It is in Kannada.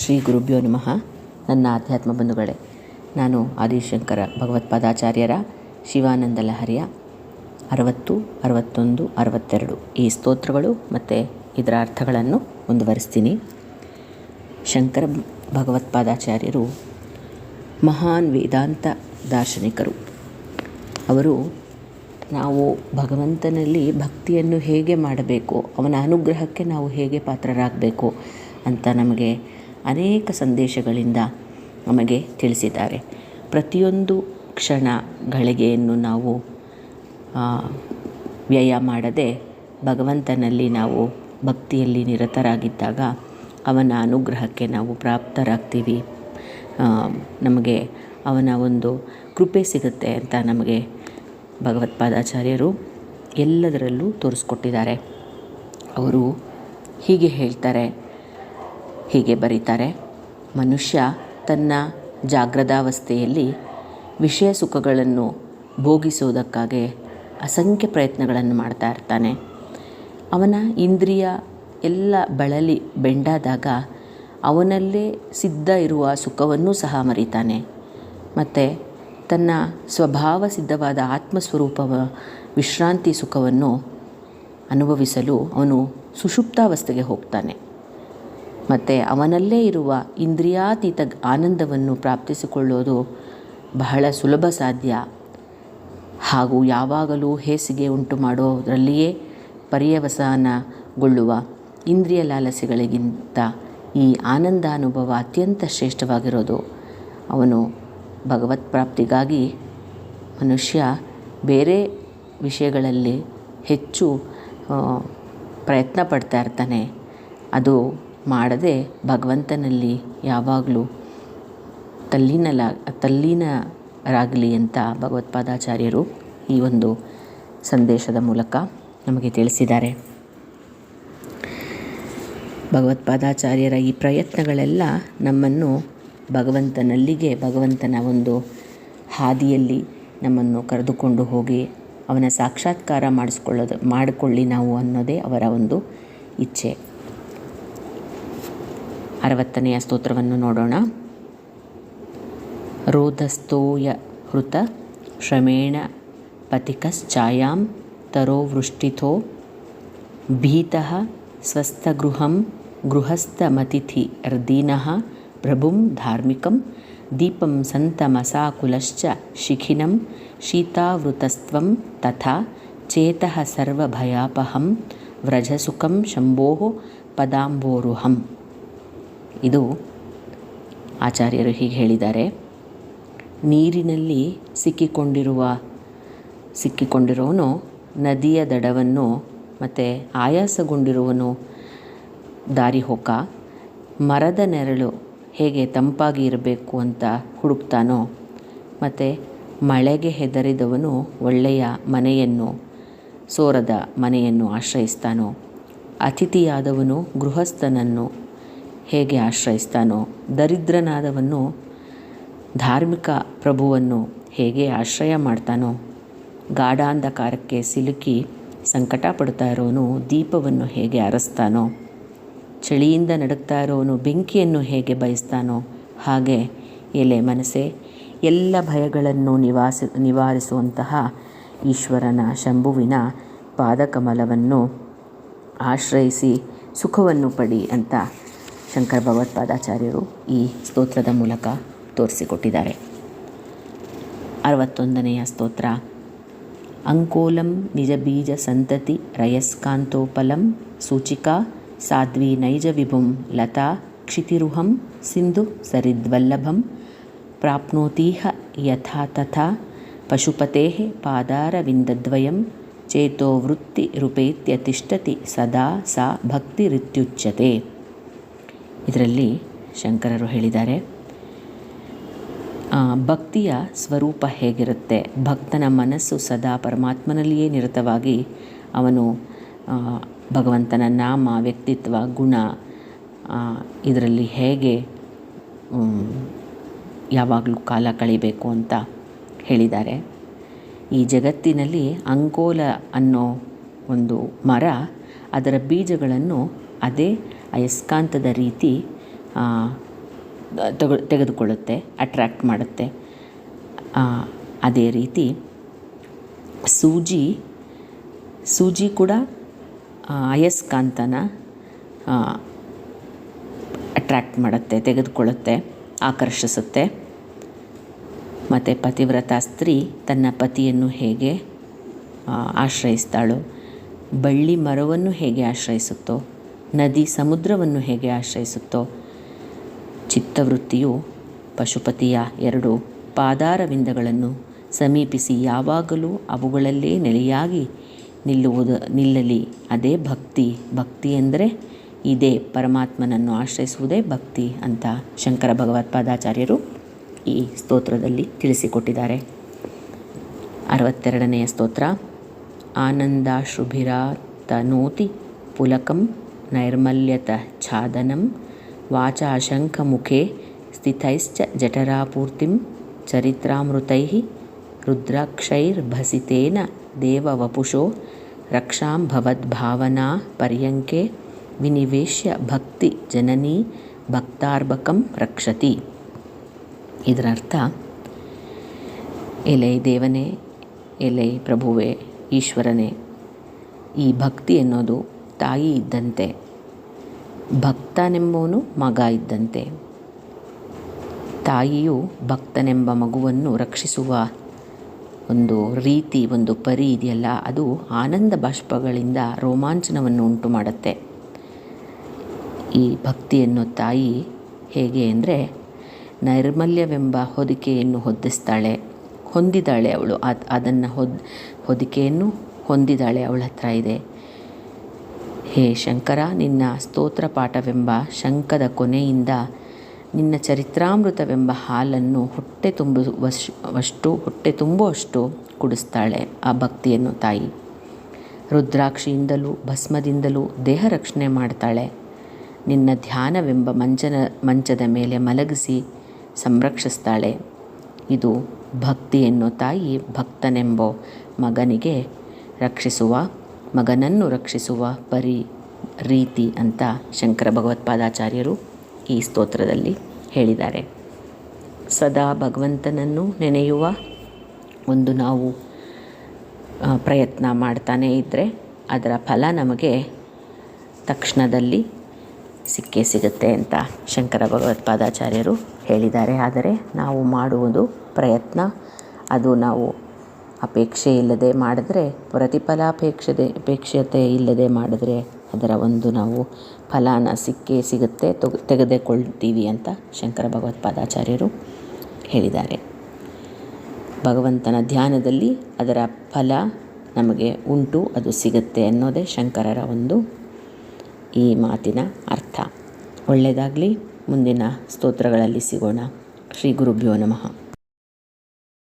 ಶ್ರೀ ಗುರುಭ್ಯೋ ನಮಃ. ನನ್ನ ಆಧ್ಯಾತ್ಮ ಬಂಧುಗಳೇ, ನಾನು ಆದಿಶಂಕರ ಭಗವತ್ಪಾದಾಚಾರ್ಯರ ಶಿವಾನಂದ ಲಹರಿಯ ಅರವತ್ತು, ಅರವತ್ತೊಂದು, ಅರವತ್ತೆರಡು ಈ ಸ್ತೋತ್ರಗಳು ಮತ್ತು ಇದರ ಅರ್ಥಗಳನ್ನು ಮುಂದುವರಿಸ್ತೀನಿ. ಶಂಕರ ಭಗವತ್ಪಾದಾಚಾರ್ಯರು ಮಹಾನ್ ವೇದಾಂತ ದಾರ್ಶನಿಕರು. ಅವರು ನಾವು ಭಗವಂತನಲ್ಲಿ ಭಕ್ತಿಯನ್ನು ಹೇಗೆ ಮಾಡಬೇಕು, ಅವನ ಅನುಗ್ರಹಕ್ಕೆ ನಾವು ಹೇಗೆ ಪಾತ್ರರಾಗಬೇಕು ಅಂತ ನಮಗೆ ಅನೇಕ ಸಂದೇಶಗಳಿಂದ ನಮಗೆ ತಿಳಿಸಿದ್ದಾರೆ. ಪ್ರತಿಯೊಂದು ಕ್ಷಣ ಗಳಿಗೆಯನ್ನು ನಾವು ವ್ಯಯ ಮಾಡದೆ ಭಗವಂತನಲ್ಲಿ ನಾವು ಭಕ್ತಿಯಲ್ಲಿ ನಿರತರಾಗಿದ್ದಾಗ ಅವನ ಅನುಗ್ರಹಕ್ಕೆ ನಾವು ಪ್ರಾಪ್ತರಾಗ್ತೀವಿ. ನಮಗೆ ಅವನ ಒಂದು ಕೃಪೆ ಸಿಗುತ್ತೆ ಅಂತ ನಮಗೆ ಭಗವತ್ಪಾದಾಚಾರ್ಯರು ಎಲ್ಲದರಲ್ಲೂ ತೋರಿಸ್ಕೊಟ್ಟಿದ್ದಾರೆ. ಅವರು ಹೀಗೆ ಹೇಳ್ತಾರೆ ಹೀಗೆ ಬರೀತಾರೆ. ಮನುಷ್ಯ ತನ್ನ ಜಾಗ್ರದಾವಸ್ಥೆಯಲ್ಲಿ ವಿಷಯ ಸುಖಗಳನ್ನು ಭೋಗಿಸುವುದಕ್ಕಾಗಿ ಅಸಂಖ್ಯ ಪ್ರಯತ್ನಗಳನ್ನು ಮಾಡ್ತಾ ಇರ್ತಾನೆ. ಅವನ ಇಂದ್ರಿಯ ಎಲ್ಲ ಬಳಲಿ ಬೆಂಡಾದಾಗ ಅವನಲ್ಲೇ ಸಿದ್ಧ ಇರುವ ಸುಖವನ್ನೂ ಸಹ ಮರಿತಾನೆ. ಮತ್ತು ತನ್ನ ಸ್ವಭಾವ ಸಿದ್ಧವಾದ ಆತ್ಮಸ್ವರೂಪವ ವಿಶ್ರಾಂತಿ ಸುಖವನ್ನು ಅನುಭವಿಸಲು ಅವನು ಸುಷುಪ್ತಾವಸ್ಥೆಗೆ ಹೋಗ್ತಾನೆ. ಮತ್ತು ಅವನಲ್ಲೇ ಇರುವ ಇಂದ್ರಿಯಾತೀತ ಆನಂದವನ್ನು ಪ್ರಾಪ್ತಿಸಿಕೊಳ್ಳೋದು ಬಹಳ ಸುಲಭ ಸಾಧ್ಯ. ಹಾಗೂ ಯಾವಾಗಲೂ ಹೇಸಿಗೆ ಉಂಟು ಮಾಡೋದರಲ್ಲಿಯೇ ಪರ್ಯವಸಾನಗೊಳ್ಳುವ ಇಂದ್ರಿಯ ಲಾಲಸೆಗಳಿಗಿಂತ ಈ ಆನಂದಾನುಭವ ಅತ್ಯಂತ ಶ್ರೇಷ್ಠವಾಗಿರೋದು. ಅವನು ಭಗವತ್ ಪ್ರಾಪ್ತಿಗಾಗಿ ಮನುಷ್ಯ ಬೇರೆ ವಿಷಯಗಳಲ್ಲಿ ಹೆಚ್ಚು ಪ್ರಯತ್ನ ಪಡ್ತಾ ಇರ್ತಾನೆ. ಅದು ಮಾಡದೆ ಭಗವಂತನಲ್ಲಿ ಯಾವಾಗಲೂ ತಲ್ಲೀನಲ, ತಲ್ಲೀನರಾಗಲಿ ಅಂತ ಭಗವತ್ಪಾದಾಚಾರ್ಯರು ಈ ಒಂದು ಸಂದೇಶದ ಮೂಲಕ ನಮಗೆ ತಿಳಿಸಿದ್ದಾರೆ. ಭಗವತ್ಪಾದಾಚಾರ್ಯರ ಈ ಪ್ರಯತ್ನಗಳೆಲ್ಲ ನಮ್ಮನ್ನು ಭಗವಂತನಲ್ಲಿಗೆ, ಭಗವಂತನ ಒಂದು ಹಾದಿಯಲ್ಲಿ ನಮ್ಮನ್ನು ಕರೆದುಕೊಂಡು ಹೋಗಿ ಅವನ ಸಾಕ್ಷಾತ್ಕಾರ ಮಾಡಿಸ್ಕೊಳ್ಳೋದು, ಮಾಡಿಕೊಳ್ಳಿ ನಾವು ಅನ್ನೋದೇ ಅವರ ಒಂದು ಇಚ್ಛೆ. ಅರವತ್ತನೆಯ ಸ್ತೋತ್ರವನ್ನು ನೋಡೋಣ ರೋಧಸ್ಥೋಯ ಹೃತ ಶ್ರಮೇಣ ಪಥಿಕಶ್ಚಾಯಾಂ ತರೋವೃಷ್ಟಿಥೋ ಭೀತಃ ಸ್ವಸ್ಥಗೃಹಂ ಗೃಹಸ್ಥಮತಿಥಿ ರ್ದೀನಃ ಪ್ರಭುಂ ಧಾರ್ಮಿಕಂ ದೀಪಂ ಸಂತಮಸಾಕುಲಶ್ಚ ಶಿಖಿನಂ ಶೀತಾವೃತಸ್ತ್ವಂ ತಥಾ ಚೇತಃ ಸರ್ವಭಯಾಪಹಂ ವ್ರಜಸುಖಂ ಶಂಭೋ ಪದಾಂಬೋರುಹಂ ಇದು ಆಚಾರ್ಯರು ಹೀಗೆ ಹೇಳಿದ್ದಾರೆ. ನೀರಿನಲ್ಲಿ ಸಿಕ್ಕಿಕೊಂಡಿರುವ ಸಿಕ್ಕಿಕೊಂಡಿರೋನು ನದಿಯ ದಡವನ್ನು ಮತ್ತು ಆಯಾಸಗೊಂಡಿರುವನು ದಾರಿ ಹೋಕ, ಮರದ ನೆರಳು ಹೇಗೆ ತಂಪಾಗಿ ಇರಬೇಕು ಅಂತ ಹುಡುಕ್ತಾನೋ ಮತ್ತು ಮಳೆಗೆ ಹೆದರಿದವನು ಒಳ್ಳೆಯ ಮನೆಯನ್ನು, ಸೋರದ ಮನೆಯನ್ನು ಆಶ್ರಯಿಸ್ತಾನೋ, ಅತಿಥಿಯಾದವನು ಗೃಹಸ್ಥನನ್ನು ಹೇಗೆ ಆಶ್ರಯಿಸ್ತಾನೋ, ದರಿದ್ರನಾದವನು ಧಾರ್ಮಿಕ ಪ್ರಭುವನ್ನು ಹೇಗೆ ಆಶ್ರಯ ಮಾಡ್ತಾನೋ, ಗಾಢಾಂಧಕಾರಕ್ಕೆ ಸಿಲುಕಿ ಸಂಕಟ ಪಡ್ತಾ ಇರೋನು ದೀಪವನ್ನು ಹೇಗೆ ಅರಸ್ತಾನೋ, ಚಳಿಯಿಂದ ನಡುಗ್ತಾ ಇರೋನು ಬೆಂಕಿಯನ್ನು ಹೇಗೆ ಬಯಸ್ತಾನೋ, ಹಾಗೆ ಎಲೆ ಮನಸೆ ಎಲ್ಲ ಭಯಗಳನ್ನು ನಿವಾಸ, ನಿವಾರಿಸುವಂತಹ ಈಶ್ವರನ ಶಂಭುವಿನ ಪಾದಕಮಲವನ್ನು ಆಶ್ರಯಿಸಿ ಸುಖವನ್ನು ಪಡಿ ಅಂತ ಶಂಕರ ಭಗವತ್ಪಾದಾಚಾರ್ಯರು ಈ ಸ್ತೋತ್ರದ ಮೂಲಕ ತೋರಿಸಿಕೊಟ್ಟಿದ್ದಾರೆ ಅರವತ್ತೊಂದನೆಯ ಸ್ತೋತ್ರ ಅಂಕೋಲಂ ನಿಜ ಬೀಜ ಸಂತತಿ ರಯಸ್ಕಾಂತೋಪಲಂ ಸೂಚಿಕಾ ಸಾಧ್ವಿ ನೈಜ ವಿಭುಂ ಲತಾ ಕ್ಷಿತಿರುಹಂ ಸಿಂಧು ಸರಿದ್ವಲ್ಲಭಂ ಪ್ರಾಪ್ನೋತೀಹ ಯಥಾ ತಥಾ ಪಶುಪತೆ ಪಾದಾರವಿಂದದ್ವಯಂ ಚೇತೋ ವೃತ್ತಿ ರೂಪೇತ್ಯ ತಿಷ್ಟತಿ ಸದಾ ಸಾ ಭಕ್ತಿರಿತ್ಯುಚ್ಯತೆ ಇದರಲ್ಲಿ ಶಂಕರರು ಹೇಳಿದ್ದಾರೆ ಭಕ್ತಿಯ ಸ್ವರೂಪ ಹೇಗಿರುತ್ತೆ? ಭಕ್ತನ ಮನಸ್ಸು ಸದಾ ಪರಮಾತ್ಮನಲ್ಲಿಯೇ ನಿರತವಾಗಿ ಅವನು ಭಗವಂತನ ನಾಮ, ವ್ಯಕ್ತಿತ್ವ, ಗುಣ ಇದರಲ್ಲಿ ಹೇಗೆ ಯಾವಾಗಲೂ ಕಾಲ ಕಳಿಬೇಕು ಅಂತ ಹೇಳಿದ್ದಾರೆ. ಈ ಜಗತ್ತಿನಲ್ಲಿ ಅಂಕೋಲ ಅನ್ನೋ ಒಂದು ಮರ ಅದರ ಬೀಜಗಳನ್ನು ಅದೇ ಅಯಸ್ಕಾಂತದ ರೀತಿ ತೆಗೆ, ತೆಗೆದುಕೊಳ್ಳುತ್ತೆ ಅಟ್ರ್ಯಾಕ್ಟ್ ಮಾಡುತ್ತೆ. ಅದೇ ರೀತಿ ಸೂಜಿ ಸೂಜಿ ಕೂಡ ಅಯಸ್ಕಾಂತನ ಅಟ್ರ್ಯಾಕ್ಟ್ ಮಾಡುತ್ತೆ, ತೆಗೆದುಕೊಳ್ಳುತ್ತೆ, ಆಕರ್ಷಿಸುತ್ತೆ. ಮತ್ತು ಪತಿವ್ರತ ಸ್ತ್ರೀ ತನ್ನ ಪತಿಯನ್ನು ಹೇಗೆ ಆಶ್ರಯಿಸ್ತಾಳೋ ಬಳ್ಳಿ ಮರವನ್ನು ಹೇಗೆ ಆಶ್ರಯಿಸುತ್ತೋ, ನದಿ ಸಮುದ್ರವನ್ನು ಹೇಗೆ ಆಶ್ರಯಿಸುತ್ತೋ, ಚಿತ್ತವೃತ್ತಿಯು ಪಶುಪತಿಯ ಎರಡು ಪಾದಾರವಿಂದಗಳನ್ನು ಸಮೀಪಿಸಿ ಯಾವಾಗಲೂ ಅವುಗಳಲ್ಲೇ ನೆಲೆಯಾಗಿ ನಿಲ್ಲುವುದು, ನಿಲ್ಲಲಿ. ಅದೇ ಭಕ್ತಿ. ಭಕ್ತಿ ಎಂದರೆ ಇದೇ ಪರಮಾತ್ಮನನ್ನು ಆಶ್ರಯಿಸುವುದೇ ಭಕ್ತಿ ಅಂತ ಶಂಕರ ಭಗವತ್ಪಾದಾಚಾರ್ಯರು ಈ ಸ್ತೋತ್ರದಲ್ಲಿ ತಿಳಿಸಿಕೊಟ್ಟಿದ್ದಾರೆ. ಅರವತ್ತೆರಡನೆಯ ಸ್ತೋತ್ರ. ಆನಂದಾಶ್ರುಭಿರಾ ತನೋತಿ ಪುಲಕಂ ನೈರ್ಮಲ್ಯತ ಛಾದನಂ ವಾಚಾಶಂಖಮುಖೇ ಸ್ಥಿತೈಶ್ಚ ಜಠರಾಪೂರ್ತಿಂ ಚರಿತ್ರಾಮೃತೈ ರುದ್ರಾಕ್ಷೈರ್ಭಸಿತೇನ ದೇವವಪುಷೋ ರಕ್ಷಾಂ ಭವದ್ಭಾವನಾ ಪರ್ಯಂಕೆ ವಿನಿವೇಶ್ಯ ಭಕ್ತಿ ಜನನೀ ಭಕ್ತಾರ್ಭಕಂ ರಕ್ಷತಿ ಇದರ ಅರ್ಥ ಎಲೆ ದೇವನೇ ಎಲೆ ಪ್ರಭುವೇ ಈಶ್ವರನೇ, ಈ ಭಕ್ತಿ ಎನ್ನೋದು ತಾಯಿ ಇದ್ದಂತೆ, ಭಕ್ತನೆಂಬವನು ಮಗ ಇದ್ದಂತೆ. ತಾಯಿಯು ಭಕ್ತನೆಂಬ ಮಗುವನ್ನು ರಕ್ಷಿಸುವ ಒಂದು ರೀತಿ, ಒಂದು ಪರಿ ಇದೆಯಲ್ಲ, ಅದು ಆನಂದ ಬಾಷ್ಪಗಳಿಂದ ರೋಮಾಂಚನವನ್ನು ಉಂಟು ಮಾಡುತ್ತೆ ಈ ಭಕ್ತಿಯನ್ನು ತಾಯಿ ಹೇಗೆ ಅಂದರೆ, ನೈರ್ಮಲ್ಯವೆಂಬ ಹೊದಿಕೆಯನ್ನು ಹೊದಿಸ್ತಾಳೆ. ಹೊಂದಿದ್ದಾಳೆ ಅವಳು. ಅದು, ಅದನ್ನು ಹೊದ್, ಹೊದಿಕೆಯನ್ನು ಹೊಂದಿದ್ದಾಳೆ ಅವಳ ಹತ್ರ ಇದೆ. ಹೇ ಶಂಕರ, ನಿನ್ನ ಸ್ತೋತ್ರ ಪಾಠವೆಂಬ ಶಂಕದ ಕೊನೆಯಿಂದ ನಿನ್ನ ಚರಿತ್ರಾಮೃತವೆಂಬ ಹಾಲನ್ನು ಹೊಟ್ಟೆ ತುಂಬುವಷ್ಟು ಹೊಟ್ಟೆ ತುಂಬುವಷ್ಟು ಕುಡಿಸ್ತಾಳೆ ಆ ಭಕ್ತಿಯನ್ನು ತಾಯಿ. ರುದ್ರಾಕ್ಷಿಯಿಂದಲೂ ಭಸ್ಮದಿಂದಲೂ ದೇಹ ರಕ್ಷಣೆ ಮಾಡ್ತಾಳೆ. ನಿನ್ನ ಧ್ಯಾನವೆಂಬ ಮಂಚನ ಮಂಚದ ಮೇಲೆ ಮಲಗಿಸಿ ಸಂರಕ್ಷಿಸ್ತಾಳೆ. ಇದು ಭಕ್ತಿಯನ್ನು ತಾಯಿ ಭಕ್ತನೆಂಬೋ ಮಗನಿಗೆ ರಕ್ಷಿಸುವ, ಮಗನನ್ನು ರಕ್ಷಿಸುವ ಪರಿ ರೀತಿ ಅಂತ ಶಂಕರ ಭಗವತ್ಪಾದಾಚಾರ್ಯರು ಈ ಸ್ತೋತ್ರದಲ್ಲಿ ಹೇಳಿದ್ದಾರೆ. ಸದಾ ಭಗವಂತನನ್ನು ನೆನೆಯುವ ಒಂದು ನಾವು ಪ್ರಯತ್ನ ಮಾಡ್ತಾನೇ ಇದ್ದರೆ ಅದರ ಫಲ ನಮಗೆ ತಕ್ಷಣದಲ್ಲಿ ಸಿಕ್ಕೇ ಸಿಗುತ್ತೆ ಅಂತ ಶಂಕರ ಭಗವತ್ಪಾದಾಚಾರ್ಯರು ಹೇಳಿದ್ದಾರೆ. ಆದರೆ ನಾವು ಮಾಡುವುದು ಪ್ರಯತ್ನ. ಅದು ನಾವು ಅಪೇಕ್ಷೆ ಇಲ್ಲದೆ ಮಾಡಿದ್ರೆ, ಪ್ರತಿಫಲಾಪೇಕ್ಷದೆ, ಅಪೇಕ್ಷತೆ ಇಲ್ಲದೆ ಮಾಡಿದ್ರೆ ಅದರ ಒಂದು ನಾವು ಫಲಾನ ಸಿಕ್ಕೇ ಸಿಗುತ್ತೆ, ತೊಗ್, ತೆಗೆದುಕೊಳ್ತೀವಿ ಅಂತ ಶಂಕರ ಭಗವತ್ಪಾದಾಚಾರ್ಯರು ಹೇಳಿದ್ದಾರೆ. ಭಗವಂತನ ಧ್ಯಾನದಲ್ಲಿ ಅದರ ಫಲ ನಮಗೆ ಉಂಟು, ಅದು ಸಿಗುತ್ತೆ ಅನ್ನೋದೇ ಶಂಕರರ ಒಂದು ಈ ಮಾತಿನ ಅರ್ಥ. ಒಳ್ಳೆಯದಾಗಲಿ. ಮುಂದಿನ ಸ್ತೋತ್ರಗಳಲ್ಲಿ ಸಿಗೋಣ. ಶ್ರೀ ಗುರುಭ್ಯೋ ನಮಃ.